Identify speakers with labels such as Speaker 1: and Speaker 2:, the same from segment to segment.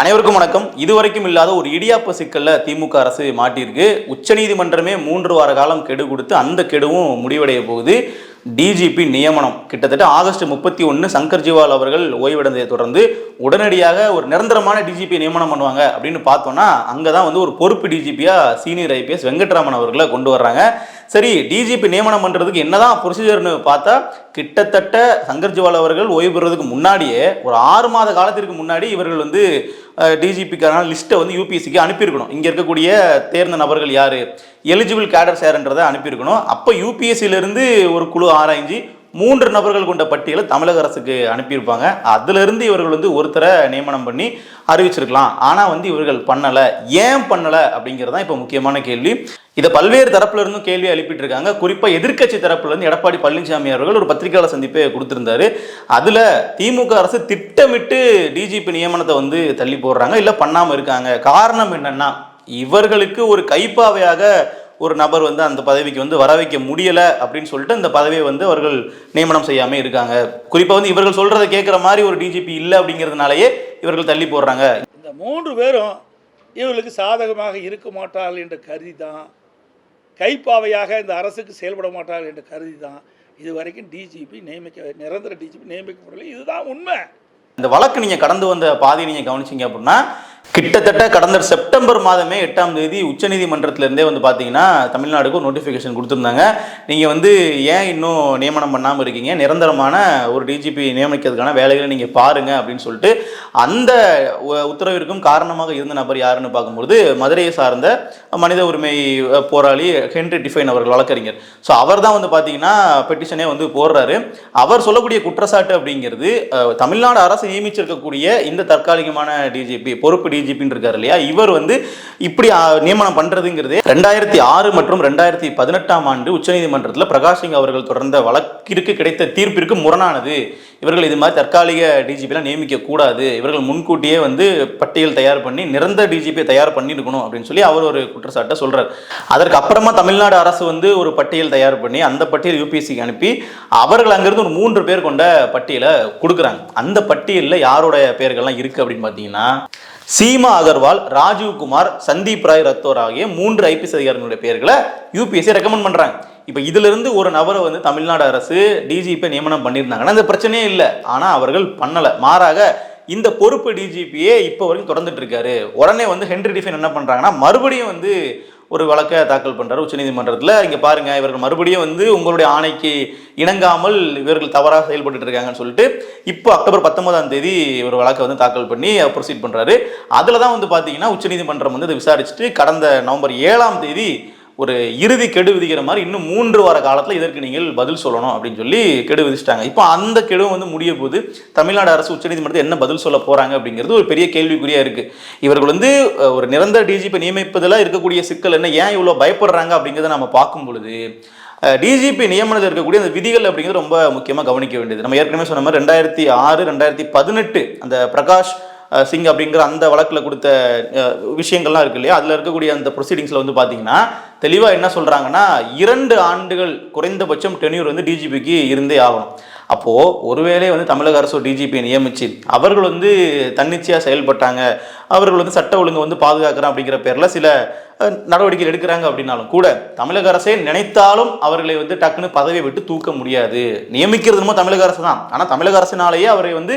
Speaker 1: அனைவருக்கும் வணக்கம். இதுவரைக்கும் இல்லாத ஒரு இடியாப்ப சிக்கல்ல திமுக அரசு மாட்டியிருக்கு. உச்சநீதிமன்றமே மூன்று வார காலம் கெடு கொடுத்து அந்த கெடுவும் முடிவடைய போகுது. டிஜிபி நியமனம். கிட்டத்தட்ட ஆகஸ்ட் முப்பத்தி ஒன்று சங்கர் ஜிவால் அவர்கள் ஓய்வடைந்ததை தொடர்ந்து உடனடியாக ஒரு நிரந்தரமான டிஜிபி நியமனம் பண்ணுவாங்க அப்படின்னு பார்த்தோன்னா அங்கே தான் வந்து ஒரு பொறுப்பு டிஜிபியாக சீனியர் ஐபிஎஸ் வெங்கட்ராமன் அவர்களை கொண்டு வர்றாங்க. சரி டிஜிபி நியமனம் பண்ணுறதுக்கு என்னதான் ப்ரொசீஜர்னு பார்த்தா கிட்டத்தட்ட சங்கர் ஜிவால் அவர்கள் ஓய்வு பெறுவதற்கு முன்னாடியே ஒரு ஆறு மாத காலத்திற்கு முன்னாடி இவர்கள் வந்து டிஜிபிக்கான லிஸ்ட்டை வந்து யூபிஎஸ்சிக்கு அனுப்பியிருக்கணும். இங்கே இருக்கக்கூடிய தேர்ந்த நபர்கள் யார்? எலிஜிபிள் கேடர்ஸ் யாருன்றதை அனுப்பியிருக்கணும். அப்போ யூபிஎஸ்சியிலேருந்து ஒரு குழு ஆராய்ஞ்சு மூன்று நபர்கள் கொண்ட பட்டியலை தமிழக அரசுக்கு அனுப்பியிருப்பாங்க. அதிலிருந்து இவர்கள் வந்து ஒருத்தரை நியமனம் பண்ணி அறிவிச்சிருக்கலாம். ஆனால் வந்து இவர்கள் பண்ணலை. ஏன் பண்ணலை அப்படிங்கிறது தான் இப்போ முக்கியமான கேள்வி. இதை பல்வேறு தரப்புல இருந்தும் கேள்வி எழுப்பிட்டு இருக்காங்க குறிப்பாக எதிர்க்கட்சி தரப்புல இருந்து எடப்பாடி பழனிசாமி அவர்கள் ஒரு பத்திரிகையாளர் சந்திப்பை கொடுத்திருந்தாரு. அதில் திமுக அரசு திட்டமிட்டு டிஜிபி நியமனத்தை வந்து தள்ளி போடுறாங்க. இல்லை பண்ணாமல் இருக்காங்க. காரணம் என்னன்னா இவர்களுக்கு ஒரு கைப்பாவையாக ஒரு நபர் வந்து அந்த பதவிக்கு வந்து வர வைக்க முடியல அப்படின்னு சொல்லிட்டு அந்த பதவியை வந்து அவர்கள் நியமனம் செய்யாம இருக்காங்க. குறிப்பா வந்து இவர்கள் சொல்றதை கேட்குற மாதிரி ஒரு டிஜிபி இல்லை அப்படிங்கிறதுனாலயே இவர்கள் தள்ளி போடுறாங்க.
Speaker 2: இந்த மூன்று பேரும் இவர்களுக்கு சாதகமாக இருக்க மாட்டார்கள் என்று கருதி தான் கைப்பாவையாக இந்த அரசுக்கு செயல்பட மாட்டார்கள் என்று கருதி தான் இதுவரைக்கும் டிஜிபி நியமிக்க நிரந்தர டிஜிபி நியமிக்கப்படவில்லை. இதுதான் உண்மை.
Speaker 1: இந்த வழக்கு நீங்க கடந்து வந்த பாதையை நீங்க கவனிச்சீங்க அப்படின்னா கிட்டத்தட்ட கடந்த செப்டம்பர் மாதமே எட்டாம் தேதி உச்சநீதிமன்றத்திலேருந்தே வந்து பார்த்தீங்கன்னா தமிழ்நாடுக்கு ஒரு நோட்டிஃபிகேஷன் கொடுத்துருந்தாங்க. நீங்கள் வந்து ஏன் இன்னும் நியமனம் பண்ணாமல் இருக்கீங்க? நிரந்தரமான ஒரு டிஜிபி நியமிக்கிறதுக்கான வேலைகளை நீங்கள் பாருங்க அப்படின்னு சொல்லிட்டு அந்த உ- உத்தரவிற்கும் காரணமாக இருந்த நபர் யாருன்னு பார்க்கும்போது மதுரையை சார்ந்த மனித உரிமை போராளி ஹென்ரி டிஃபைன் அவர்கள் வழக்கறிஞர். ஸோ அவர் தான் வந்து பார்த்தீங்கன்னா பெட்டிஷனே வந்து போடுறாரு. அவர் சொல்லக்கூடிய குற்றச்சாட்டு அப்படிங்கிறது தமிழ்நாடு அரசு நியமிச்சிருக்கக்கூடிய இந்த தற்காலிகமான டிஜிபி பொறுப்பு டிஜிபின்னு இருக்காரு இல்லையா? இவர் வந்து இப்படி நியமனம் பண்றதுங்கிறது ரெண்டாயிரத்தி ஆறு மற்றும் ரெண்டாயிரத்தி பதினெட்டாம் ஆண்டு உச்சநீதிமன்றத்தில் பிரகாஷ் சிங் அவர்கள் தொடர்ந்த வழக்கிற்கு கிடைத்த தீர்ப்பிற்கு முரணானது. இவர்கள் இது மாதிரி தற்காலிக டிஜிபிலாம் நியமிக்க கூடாது. இவர்கள் முன்கூட்டியே வந்து பட்டியல் தயார் பண்ணி நிரந்தர டிஜிபியை தயார் பண்ணியிருக்கணும் அப்படின்னு சொல்லி அவர் ஒரு குற்றச்சாட்டை சொல்றாரு. அதற்கு அப்புறமா தமிழ்நாடு அரசு வந்து ஒரு பட்டியல் தயார் பண்ணி அந்த பட்டியல் யூபிஎஸ்சிக்கு அனுப்பி அவர்கள் அங்கிருந்து ஒரு மூன்று பேர் கொண்ட பட்டியலை கொடுக்குறாங்க. அந்த பட்டியலில் யாரோட பேர்கள்லாம் இருக்கு அப்படின்னு பார்த்தீங்கன்னா சீமா அகர்வால் ராஜீவ் குமார் சந்தீப் ராய் ரத்தோர் ஆகிய மூன்று ஐபிஎஸ் அதிகாரிகளுடைய பெயர்களை யூபிஎஸ்சி ரெக்கமெண்ட் பண்றாங்க. இப்போ இதிலிருந்து ஒரு நபரை வந்து தமிழ்நாடு அரசு டிஜிபி நியமனம் பண்ணியிருந்தாங்கன்னா அந்த பிரச்சனையே இல்லை. ஆனால் அவர்கள் பண்ணலை. மாறாக இந்த பொறுப்பு டிஜிபியே இப்போ வரைக்கும் தொடர்ந்துட்டு இருக்காரு. உடனே வந்து ஹென்ரி டிஃபைன் என்ன பண்ணுறாங்கன்னா மறுபடியும் வந்து ஒரு வழக்கை தாக்கல் பண்ணுறாரு உச்சநீதிமன்றத்தில் இங்கே பாருங்கள் இவர்கள் மறுபடியும் வந்து உங்களுடைய ஆணைக்கு இணங்காமல் இவர்கள் தவறாக செயல்பட்டு இருக்காங்கன்னு சொல்லிட்டு இப்போ அக்டோபர் பத்தொன்பதாம் தேதி ஒரு வழக்கை வந்து தாக்கல் பண்ணி ப்ரொசீட் பண்ணுறாரு அதில் தான் வந்து பார்த்தீங்கன்னா உச்சநீதிமன்றம் வந்து இதை விசாரிச்சுட்டு கடந்த நவம்பர் ஏழாம் தேதி ஒரு இறுதி கெடு விதிக்கிற மாதிரி இன்னும் மூன்று வார காலத்தில் இதற்கு நீங்கள் பதில் சொல்லணும் அப்படின்னு சொல்லி கெடு விதிச்சிட்டாங்க. இப்போ அந்த கெடு வந்து முடிய போது தமிழ்நாடு அரசு உச்சநீதிமன்றத்தில் என்ன பதில் சொல்ல போகிறாங்க அப்படிங்கிறது ஒரு பெரிய கேள்விக்குறியாக இருக்குது இவர்கள் வந்து ஒரு நிரந்தர டிஜிபி நியமிப்பதில் இருக்கக்கூடிய சிக்கல் என்ன ஏன் இவ்வளோ பயப்படுறாங்க அப்படிங்கிறத நம்ம பார்க்கும் பொழுது டிஜிபி நியமனத்தில் இருக்கக்கூடிய அந்த விதிகள் அப்படிங்கிறது ரொம்ப முக்கியமாக கவனிக்க வேண்டியது. நம்ம ஏற்கனவே சொன்ன மாதிரி ரெண்டாயிரத்தி ஆறு ரெண்டாயிரத்தி பதினெட்டு அந்த பிரகாஷ் சிங் அப்படிங்கிற அந்த வழக்கில் கொடுத்த விஷயங்கள்லாம் இருக்கு இல்லையா? அதில் இருக்கக்கூடிய அந்த ப்ரொசீடிங்ஸில் வந்து பார்த்தீங்கன்னா தெளிவாக என்ன சொல்கிறாங்கன்னா இரண்டு ஆண்டுகள் குறைந்தபட்சம் டென்யூர் வந்து டிஜிபிக்கு இருந்தே ஆகணும். அப்போது ஒருவேளை வந்து தமிழக அரசு டிஜிபியை நியமிச்சு அவர்கள் வந்து தன்னிச்சையாக செயல்பட்டாங்க அவர்கள் வந்து சட்ட ஒழுங்கு வந்து பாதுகாக்கிறோம் அப்படிங்கிற பேரில் சில நடவடிக்கைகள் எடுக்கிறாங்க அப்படின்னாலும் கூட தமிழக அரசே நினைத்தாலும் அவர்களை வந்து டக்குன்னு பதவியை விட்டு தூக்க முடியாது. நியமிக்கிறது என்னமோ தமிழக அரசு தான் ஆனால் தமிழக அரசினாலேயே அவரை வந்து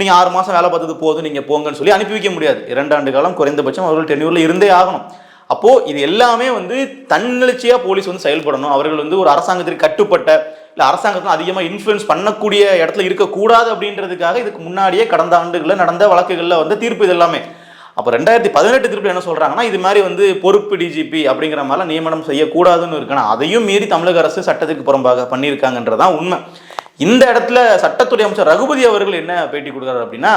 Speaker 1: நீங்கள் ஆறு மாதம் வேலை பார்த்தது போதும் நீங்கள் போங்கன்னு சொல்லி அனுப்பி வைக்க முடியாது. இரண்டு ஆண்டு காலம் குறைந்தபட்சம் அவர்கள் டென்யூரில் இருந்தே ஆகணும். அப்போது இது எல்லாமே வந்து தன்னெழுச்சியாக போலீஸ் வந்து செயல்படணும். அவர்கள் வந்து ஒரு அரசாங்கத்திற்கு கட்டுப்பட்ட இல்லை அரசாங்கத்தில் அதிகமாக இன்ஃப்ளூயன்ஸ் பண்ணக்கூடிய இடத்துல இருக்கக்கூடாது அப்படின்றதுக்காக இதுக்கு முன்னாடியே கடந்த ஆண்டுகளில் நடந்த வழக்குகளில் வந்து தீர்ப்பு இது எல்லாமே. அப்போ ரெண்டாயிரத்தி பதினெட்டு திருப்பி என்ன சொல்கிறாங்கன்னா இது மாதிரி வந்து பொறுப்பு டிஜிபி அப்படிங்கிற மாதிரிலாம் நியமனம் செய்யக்கூடாதுன்னு இருக்குன்னா அதையும் மீறி தமிழக அரசு சட்டத்துக்கு புறம்பாக பண்ணியிருக்காங்கன்றதான் உண்மை. இந்த இடத்துல சட்டத்துறை அமைச்சர் ரகுபதி அவர்கள் என்ன பேட்டி கொடுக்குறாரு அப்படின்னா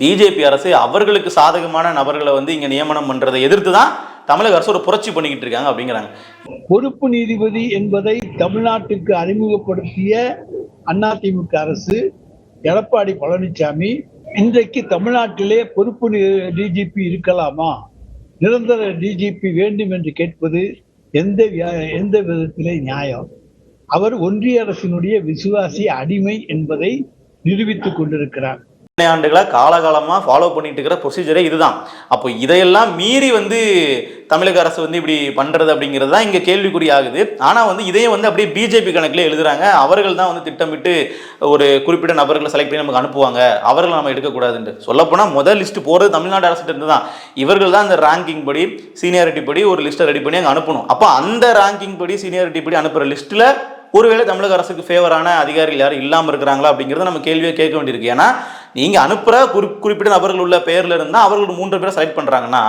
Speaker 1: பிஜேபி அரசு அவர்களுக்கு சாதகமான நபர்களை வந்து இங்க நியமனம் பண்றதை எதிர்த்து தான் தமிழக அரசு ஒரு புரட்சி பண்ணிக்கிட்டு இருக்காங்க அப்படிங்கிறாங்க.
Speaker 3: பொறுப்பு நீதிபதி என்பதை தமிழ்நாட்டுக்கு அறிமுகப்படுத்திய அதிமுக அரசு எடப்பாடி பழனிசாமி இன்றைக்கு தமிழ்நாட்டிலே பொறுப்பு டிஜிபி இருக்கலாமா? நிரந்தர டிஜிபி வேண்டும் என்று கேட்பது எந்த வியா- எந்த விதத்திலே நியாயம்? அவர் ஒன்றிய அரசினுடைய விசுவாசி அடிமை என்பதை நிரூபித்துக் கொண்டிருக்கிறார்.
Speaker 1: ஆண்டுகளாக காலகாலமாக ஃபாலோ பண்ணிட்டு இருக்கிற ப்ரொசீஜரே இதுதான். அப்போ இதையெல்லாம் மீறி வந்து தமிழக அரசு வந்து இப்படி பண்ணுறது அப்படிங்கிறது தான் இங்கே கேள்விக்குறி ஆகுது. ஆனால் வந்து இதையும் வந்து அப்படியே பிஜேபி கணக்கில் எழுதுறாங்க. அவர்கள் தான் வந்து திட்டமிட்டு ஒரு குறிப்பிட்ட நபர்களை செலக்ட் பண்ணி நமக்கு அனுப்புவாங்க. அவர்களை நம்ம எடுக்கக்கூடாதுன்ட்டு. சொல்லப்போனால் முதல் லிஸ்ட் போகிறது தமிழ்நாடு அரசு இருந்து தான். இவர்கள் தான் அந்த ரேங்கிங் படி சீனியாரிட்டி படி ஒரு லிஸ்ட்டை ரெடி பண்ணி அங்கே அனுப்பணும். அப்போ அந்த ரேங்கிங் படி சீனியாரிட்டி படி அனுப்புகிற லிஸ்ட்டில் ஒருவேளை தமிழக அரசுக்கு ஃபேவரான அதிகாரிகள் யாரும் இல்லாமல் இருக்கிறாங்களா அப்படிங்கிறத நம்ம கேள்வியை கேட்க வேண்டியிருக்கு. ஏன்னா நீங்கள் அனுப்புகிற குறி குறிப்பிட்ட நபர்கள் உள்ள பேரில் இருந்தால் அவர்கள் மூன்று பேரை செலக்ட் பண்ணுறாங்கன்னா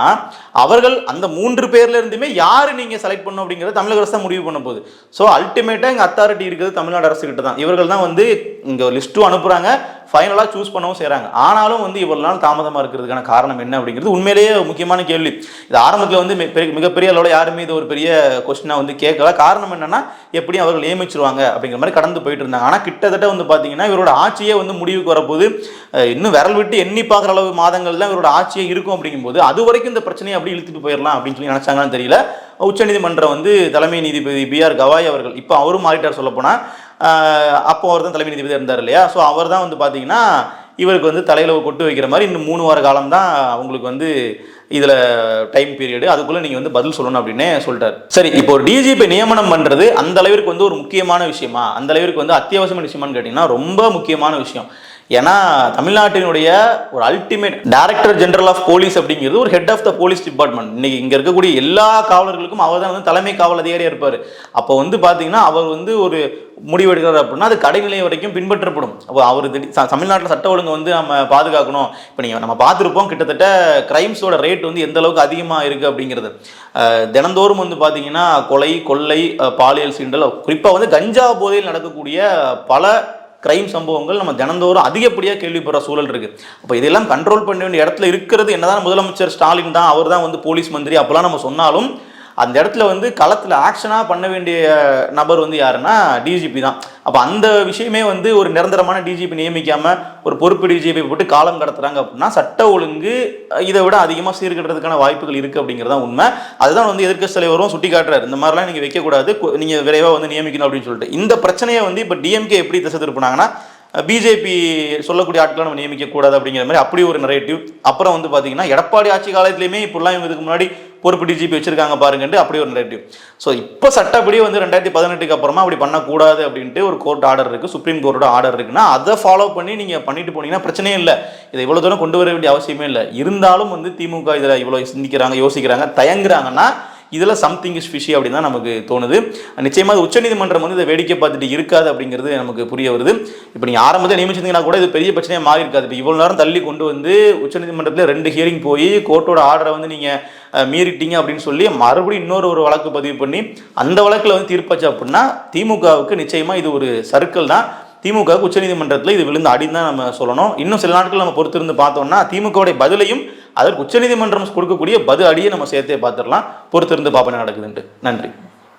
Speaker 1: அவர்கள் அந்த மூன்று பேர்ல இருந்துமே யார் நீங்கள் செலக்ட் பண்ணும் அப்படிங்கிறத தமிழக அரசு தான் முடிவு பண்ண போகுது. ஸோ அல்டிமேட்டாக இங்கே அத்தாரிட்டி இருக்கிறது தமிழ்நாடு அரசு கிட்ட தான் இவர்கள் தான் வந்து இங்கே லிஸ்ட்டும் அனுப்புகிறாங்க ஃபைனலாக சூஸ் பண்ணவும் செய்கிறாங்க ஆனாலும் வந்து இவ்வளோ நாள் தாமதமாக இருக்கிறதுக்கான காரணம் என்ன அப்படிங்கிறது உண்மையிலேயே முக்கியமான கேள்வி. இது ஆரம்பத்தில் வந்து பெரிய- மிகப்பெரிய அளவில் யாருமே இது ஒரு பெரிய கொஸ்டினாக வந்து கேட்கல. காரணம் என்னன்னா எப்படியும் அவர்கள் நியமிச்சிருவாங்க அப்படிங்கிற மாதிரி கடந்து போயிட்டு இருந்தாங்க. ஆனால் கிட்டத்தட்ட வந்து பார்த்தீங்கன்னா இவரோட ஆட்சியே வந்து முடிவுக்கு வரப்போது இன்னும் விரல் விட்டு எண்ணி பார்க்குற அளவு மாதங்கள் தான் இவரோட ஆட்சியே இருக்கும் அப்படிங்கும்போது அது வரைக்கும் இந்த பிரச்சனையை அப்படி இழுத்துட்டு போயிடலாம் அப்படின்னு சொல்லி நினைச்சாங்கன்னு தெரியல. உச்சநீதிமன்றம் வந்து தலைமை நீதிபதி பி ஆர் கவாய் அவர்கள் இப்போ அவரும் மாறிட்டார் சொல்லப்போனால் அப்போ அவர் தான் தலைமை நீதிபதி இருந்தார் இல்லையா? ஸோ அவர் தான் வந்து பார்த்தீங்கன்னா இவருக்கு வந்து தலையில் கொட்டு வைக்கிற மாதிரி இன்னும் மூணு வார காலம் தான் வந்து இதில் டைம் பீரியடு அதுக்குள்ளே நீங்கள் வந்து பதில் சொல்லணும் அப்படின்னே சொல்லிட்டார். சரி இப்போ ஒரு டிஜிபி நியமனம் பண்ணுறது அந்த அளவிற்கு வந்து ஒரு முக்கியமான விஷயமா? அந்த அளவிற்கு வந்து அத்தியாவசியமான விஷயமான்னு கேட்டிங்கன்னா ரொம்ப முக்கியமான விஷயம். ஏன்னா தமிழ்நாட்டினுடைய ஒரு ultimate director general of police அப்படிங்கிறது ஒரு head of the police department இன்னைக்கு இங்கே இருக்கக்கூடிய எல்லா காவலர்களுக்கும் அவர் தான் வந்து தலைமை காவல் அதிகாரியாக இருப்பார். அப்போ வந்து பார்த்தீங்கன்னா அவர் வந்து ஒரு முடிவெடுக்கிறார் அப்படின்னா அது கடைநிலை வரைக்கும் பின்பற்றப்படும். அப்போ அவர் திடீர் தமிழ்நாட்டில் சட்ட ஒழுங்கு வந்து நம்ம பாதுகாக்கணும். இப்போ நீங்கள் நம்ம பார்த்துருப்போம் கிட்டத்தட்ட கிரைம்ஸோட ரேட் வந்து எந்த அளவுக்கு அதிகமாக இருக்குது அப்படிங்கிறது. தினந்தோறும் வந்து பார்த்தீங்கன்னா கொலை கொள்ளை பாலியல் சீண்டல் குறிப்பாக வந்து கஞ்சா போதையில் நடக்கக்கூடிய பல கிரைம் சம்பவங்கள் நம்ம தினந்தோறும் அதிகப்படியாக கேள்விப்படுற சூழல் இருக்குது அப்போ இதெல்லாம் கண்ட்ரோல் பண்ண வேண்டிய இடத்துல இருக்கிறது என்னதான் முதலமைச்சர் ஸ்டாலின் தான் அவர் தான் வந்து போலீஸ் மந்திரி அப்போலாம் நம்ம சொன்னாலும் அந்த இடத்துல வந்து களத்தில் ஆக்ஷனாக பண்ண வேண்டிய நபர் வந்து யாருன்னா டிஜிபி தான். அப்போ அந்த விஷயமே வந்து ஒரு நிரந்தரமான டிஜிபி நியமிக்காமல் ஒரு பொறுப்பு டிஜிபி போட்டு காலம் கடத்துறாங்க அப்படின்னா சட்ட ஒழுங்கு இதை விட அதிகமாக சீர்கட்டுறதுக்கான வாய்ப்புகள் இருக்குது அப்படிங்கிறதா உண்மை. அதுதான் வந்து எதிர்க்கட்சி தலைவரும் சுட்டி காட்டுறாரு இந்த மாதிரிலாம் நீங்கள் வைக்கக்கூடாது. நீங்கள் விரைவாக வந்து நியமிக்கணும் அப்படின்னு சொல்லிட்டு. இந்த பிரச்சனையை வந்து இப்போ டிஎம்கே எப்படி திசை திருப்பினாங்கன்னா பிஜேபி சொல்லக்கூடிய ஆட்களை நம்ம நியமிக்க கூடாது அப்படிங்கிற மாதிரி அப்படி ஒரு நரேட்டிவ் அப்புறம் வந்து பார்த்தீங்கன்னா எடப்பாடி ஆட்சி காலத்துலையுமே இப்படிலாம் இவங்க இதுக்கு முன்னாடி பொறுப்பு டிஜிபி வச்சிருக்காங்க பாருங்கன்ட்டு அப்படி ஒரு நெரட்டிவ் ஸோ இப்போ சட்டப்படி வந்து ரெண்டாயிரத்தி பதினெட்டுக்கு அப்புறமா அப்படி பண்ணக்கூடாது அப்படின்ட்டு ஒரு கோர்ட் ஆர்டர் இருக்குது சுப்ரீம் கோர்ட்டோட ஆர்டர் இருக்குன்னா அதை ஃபாலோ பண்ணி நீங்கள் பண்ணிட்டு போனீங்கன்னா பிரச்சனையே இல்லை. இதை இவ்வளோ தூரம் கொண்டு வர வேண்டிய அவசியமே இல்லை. இருந்தாலும் வந்து திமுக இதில் இவ்வளோ சிந்திக்கிறாங்க யோசிக்கிறாங்க தயங்குறாங்கன்னா இதில் சம்திங் இஸ் ஃபிஷி அப்படின்னு தான் நமக்கு தோணுது. நிச்சயமாக உச்சநீதிமன்றம் வந்து இதை வேடிக்கை பார்த்துட்டு இருக்காது அப்படிங்கிறது நமக்கு புரிய வருது. இப்போ நீங்கள் ஆரம்பத்தில் நியமிச்சிருந்தீங்கன்னா கூட இது பெரிய பிரச்சனையாக மாறி இருக்காது. இப்போ இவ்வளோ நேரம் தள்ளி கொண்டு வந்து உச்சநீதிமன்றத்தில் ரெண்டு ஹியரிங் போய் கோர்ட்டோட ஆர்டரை வந்து நீங்கள் மீறிட்டீங்க அப்படின்னு சொல்லி மறுபடியும் இன்னொரு ஒரு வழக்கு பதிவு பண்ணி அந்த வழக்கில் வந்து தீர்ப்பாச்சு அப்படின்னா திமுகவுக்கு நிச்சயமாக இது ஒரு சர்க்கிள் தான். திமுகவுக்கு உச்சநீதிமன்றத்தில் இது விழுந்து அடின்னு தான் நம்ம சொல்லணும். இன்னும் சில நாட்கள் நம்ம பொறுத்திருந்து பார்த்தோம்னா திமுகவுடைய பதிலையும் அதற்கு உச்சநீதிமன்றம் கொடுக்கக்கூடிய பதில் அடியை நம்ம சேர்த்தே பார்த்துடலாம். பொறுத்திருந்து பார்ப்போம் நடக்குதுன்ட்டு. நன்றி.